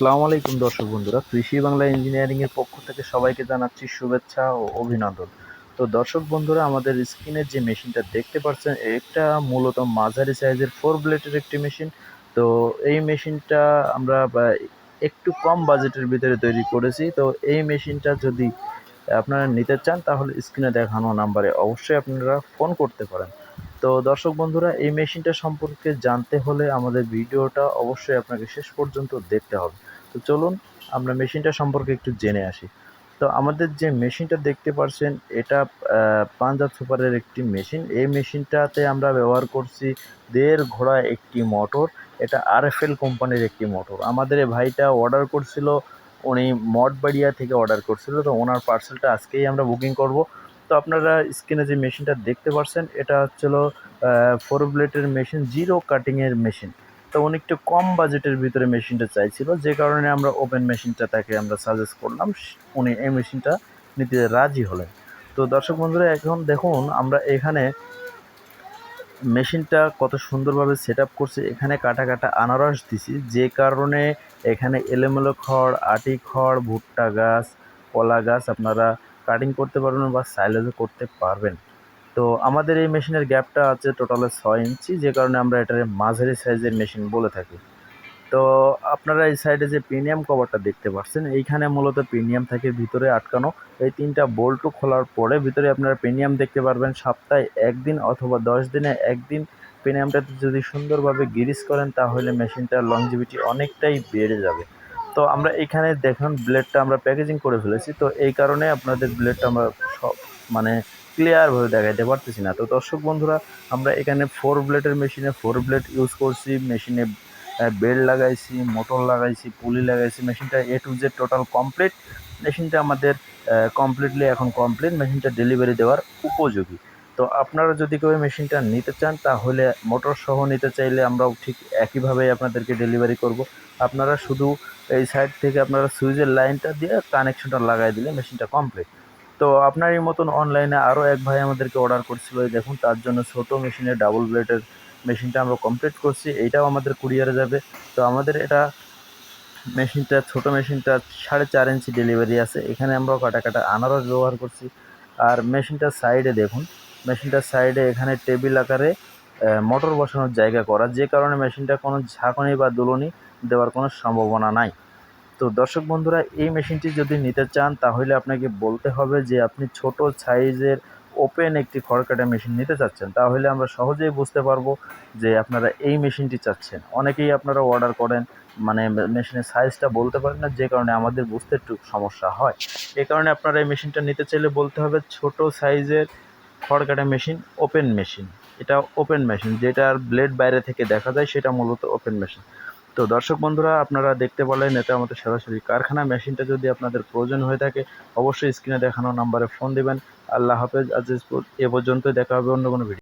আসসালামু আলাইকুম দর্শক বন্ধুরা, কৃষি বাংলা ইঞ্জিনিয়ারিং এর পক্ষ থেকে সবাইকে জানাচ্ছি শুভেচ্ছা ও অভিনন্দন। তো দর্শক বন্ধুরা, আমাদের স্ক্রিনের যে মেশিনটা দেখতে পাচ্ছেন, এটা মূলত মাঝারি সাইজের ফোর ব্লেডের একটি মেশিন। তো এই মেশিনটা আমরা একটু কম বাজেটের ভিতরে তৈরি করেছি। তো এই মেশিনটা যদি আপনারা নিতে চান, তাহলে স্ক্রিনে দেখানো নাম্বারে অবশ্যই আপনারা ফোন করতে পারেন। তো দর্শক বন্ধুরা, এই মেশিনটা সম্পর্কে জানতে হলে আমাদের ভিডিওটা অবশ্যই আপনাকে শেষ পর্যন্ত দেখতে হবে। তো চলুন আমরা মেশিনটা সম্পর্কে একটু জেনে আসি। তো আমাদের যে মেশিনটা দেখতে পাচ্ছেন এটা পাঞ্জাব সুপারের একটি মেশিন। এই মেশিনটাতে আমরা ব্যবহার করছি দেড় ঘোড়া একটি মোটর, এটা আরএফএল কোম্পানির একটি মোটর। আমাদের ভাইটা অর্ডার করছিল, উনি মঠবাড়িয়া থেকে অর্ডার করছিল, তো ওনার পার্সেলটা আজকেই আমরা বুকিং করব। তো আপনারা স্ক্রিনে যে মেশিনটা দেখতে পাচ্ছেন এটা হচ্ছিল ফোর ব্লেডের মেশিন জিরো কাটিংয়ের মেশিন তো উনি একটু কম বাজেটের ভিতরে মেশিনটা চাইছিল, যে কারণে আমরা ওপেন মেশিনটা তাকে আমরা সাজেস্ট করলাম, উনি এই মেশিনটা নিতে রাজি হলেন। তো দর্শক বন্ধুরা, এখন দেখুন আমরা এখানে মেশিনটা কত সুন্দরভাবে সেট আপ করছে, এখানে কাটা কাটা আনারস দিছি, যে কারণে এখানে এলোমেলো খড়, আটি খড়, ভুট্টা গাছ, কলা গাছ আপনারা কাটিং করতে পারবেন বা সাইলেজও করতে পারবেন। তো আমাদের এই মেশিনের গ্যাপটা আছে টোটালে ছয় ইঞ্চি, যে কারণে আমরা এটার মাঝারি সাইজের মেশিন বলে থাকি। তো আপনারা এই সাইডে যে প্রিমিয়াম কভারটা দেখতে পাচ্ছেন, এইখানে মূলত প্রিমিয়াম থাকে ভিতরে আটকানো, এই তিনটা বোল্টু খোলার পরে ভিতরে আপনারা প্রিমিয়াম দেখতে পারবেন, সপ্তাহে একদিন অথবা দশ দিনে একদিন। প্রিমিয়ামটাতে যদি সুন্দরভাবে গিরিস করেন, তাহলে মেশিনটার লংজিভিটি অনেকটাই বেড়ে যাবে। তো আমরা এখানে দেখুন ব্লেডটা আমরা প্যাকেজিং করে ফেলেছি, তো এই কারণে আপনাদের ব্লেডটা আমরা সব মানে ক্লিয়ারভাবে দেখাইতে পারতেছি না। তো দর্শক বন্ধুরা, আমরা এখানে ফোর ব্লেডের মেশিনে ফোর ব্লেড ইউজ করছি। মেশিনে বেল্ট লাগাইছি মোটর লাগাইছি পুলি লাগাইছি। মেশিনটা A to Z total complete মেশিনটা আমাদের কমপ্লিটলি এখন কমপ্লিট মেশিনটা ডেলিভারি দেওয়ার উপযোগী। তো আপনারা যদি কেউ মেশিনটা নিতে চান, তাহলে মোটর সহ নিতে চাইলে আমরাও ঠিক একইভাবেই আপনাদেরকে ডেলিভারি করব। আপনারা শুধু এই সাইড থেকে আপনারা সুইচের লাইনটা দিয়ে কানেকশনটা লাগাই দিলে মেশিনটা কমপ্লিট তো আপনার এই মতন অনলাইনে আরও এক ভাই আমাদেরকে অর্ডার করছিল দেখুন, তার জন্য ছোটো মেশিনে ডাবল ব্লেডের মেশিনটা আমরা কমপ্লিট করছি, এইটাও আমাদের কুরিয়ারে যাবে। তো আমাদের এটা মেশিনটা ছোট মেশিনটা সাড়ে চার ইঞ্চি ডেলিভারি আছে, এখানে আমরা কাটা কাটা আনারস ব্যবহার করছি। আর মেশিনটার সাইডে দেখুন মেশিনটার সাইডে এখানে টেবিল আকারে মোটর বসানোর জায়গা করা, যে কারণে মেশিনটা কোনো ঝাঁকুনি বা দুলনি দেওয়ার কোনো সম্ভাবনা নাই। তো দর্শক বন্ধুরা, এই মেশিনটি যদি নিতে চান, তাহলে আপনাকে বলতে হবে যে আপনি ছোট সাইজের ওপেন একটি খড়কাটা মেশিন নিতে চাচ্ছেন। তাহলে আমরা সহজেই বুঝতে পারব যে আপনারা এই মেশিনটি চাচ্ছেন। অনেকেই আপনারা অর্ডার করেন মানে মেশিনের সাইজটা বলতে পারেন না, যে কারণে আমাদের বুঝতে একটু সমস্যা হয়। এ কারণে আপনারা এই মেশিনটা নিতে চাইলে বলতে হবে ছোট সাইজের খড়কাটা মেশিন ওপেন মেশিন। এটা ওপেন মেশিন যেটার ব্লেড বাইরে থেকে দেখা যায়, সেটা মূলত ওপেন মেশিন তো দর্শক বন্ধুরা, আপনারা দেখতে পারলেন এতে আমাদের সরাসরি কারখানা মেশিনটা যদি আপনাদের প্রয়োজন হয়ে থাকে, অবশ্যই স্ক্রিনে দেখানো নাম্বারে ফোন দেবেন। আল্লাহ হাফেজ আজিজপুর এ পর্যন্ত দেখা হবে অন্য কোনো ভিডিও